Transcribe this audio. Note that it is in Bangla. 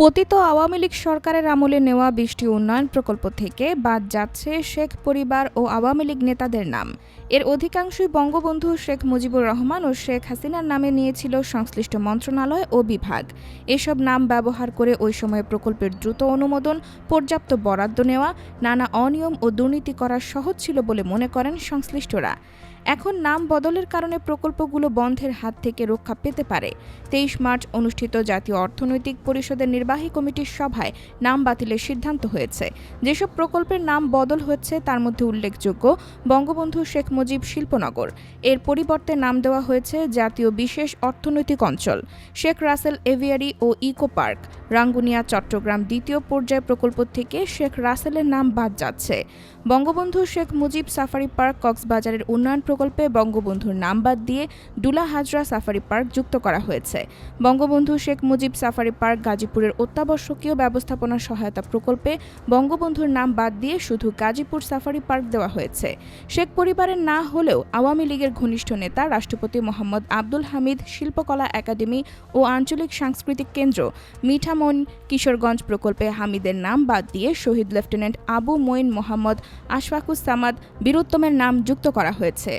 পতিত আওয়ামী লীগ সরকারের আমলে নেওয়া বৃষ্টি উন্নয়ন প্রকল্প থেকে বাদ যাচ্ছে শেখ পরিবার ও আওয়ামী লীগ নেতাদের নাম। এর অধিকাংশই বঙ্গবন্ধু শেখ মুজিবুর রহমান ও শেখ হাসিনার নামে নিয়েছিল সংশ্লিষ্ট মন্ত্রণালয় ও বিভাগ। এসব নাম ব্যবহার করে ওই সময়ে প্রকল্পের দ্রুত অনুমোদন, পর্যাপ্ত বরাদ্দ নেওয়া, নানা অনিয়ম ও দুর্নীতি করা সহজ ছিল বলে মনে করেন সংশ্লিষ্টরা। এখন নাম বদলের কারণে প্রকল্পগুলো বন্ধের হাত থেকে রক্ষা পেতে পারে। তেইশ মার্চ অনুষ্ঠিত জাতীয় অর্থনৈতিক পরিষদের নির্বাহী কমিটির সভায় নাম বাতিলের সিদ্ধান্ত হয়েছে। যেসব প্রকল্পের নাম বদল হচ্ছে তার মধ্যে উল্লেখযোগ্য বঙ্গবন্ধু শেখ মুজিব শিল্পনগর। এর পরিবর্তে নাম দেওয়া হয়েছে জাতীয় বিশেষ অর্থনৈতিক অঞ্চল। শেখ রাসেল এভিয়ারি ও ইকো পার্ক। রাঙ্গুনিয়া, চট্টগ্রাম দ্বিতীয় পর্যায় প্রকল্প থেকে শেখ রাসেলের নাম বাদ যাচ্ছে। বঙ্গবন্ধু শেখ মুজিব সাফারি পার্ক কক্সবাজারের উন্নয়ন প্রকল্পে বঙ্গবন্ধুর নাম বাদ দিয়ে ডুলা হাজরা সাফারি পার্ক যুক্ত করা হয়েছে। বঙ্গবন্ধু শেখ মুজিব সাফারি পার্ক গাজীপুরের অত্যাবশ্যকীয় ব্যবস্থাপনা সহায়তা প্রকল্পে বঙ্গবন্ধুর নাম বাদ দিয়ে শুধু গাজীপুর সাফারি পার্ক দেওয়া হয়েছে। শেখ পরিবারের না হলেও আওয়ামী লীগের ঘনিষ্ঠ নেতা রাষ্ট্রপতি মোহাম্মদ আব্দুল হামিদ শিল্পকলা একাডেমি ও আঞ্চলিক সাংস্কৃতিক কেন্দ্র মিঠামন কিশোরগঞ্জ প্রকল্পে হামিদের নাম বাদ দিয়ে শহীদ লেফটেন্যান্ট আবু মঈন মোহাম্মদ আশফাকুস সামাদ বীরুত্তমের নাম যুক্ত করা হয়েছে।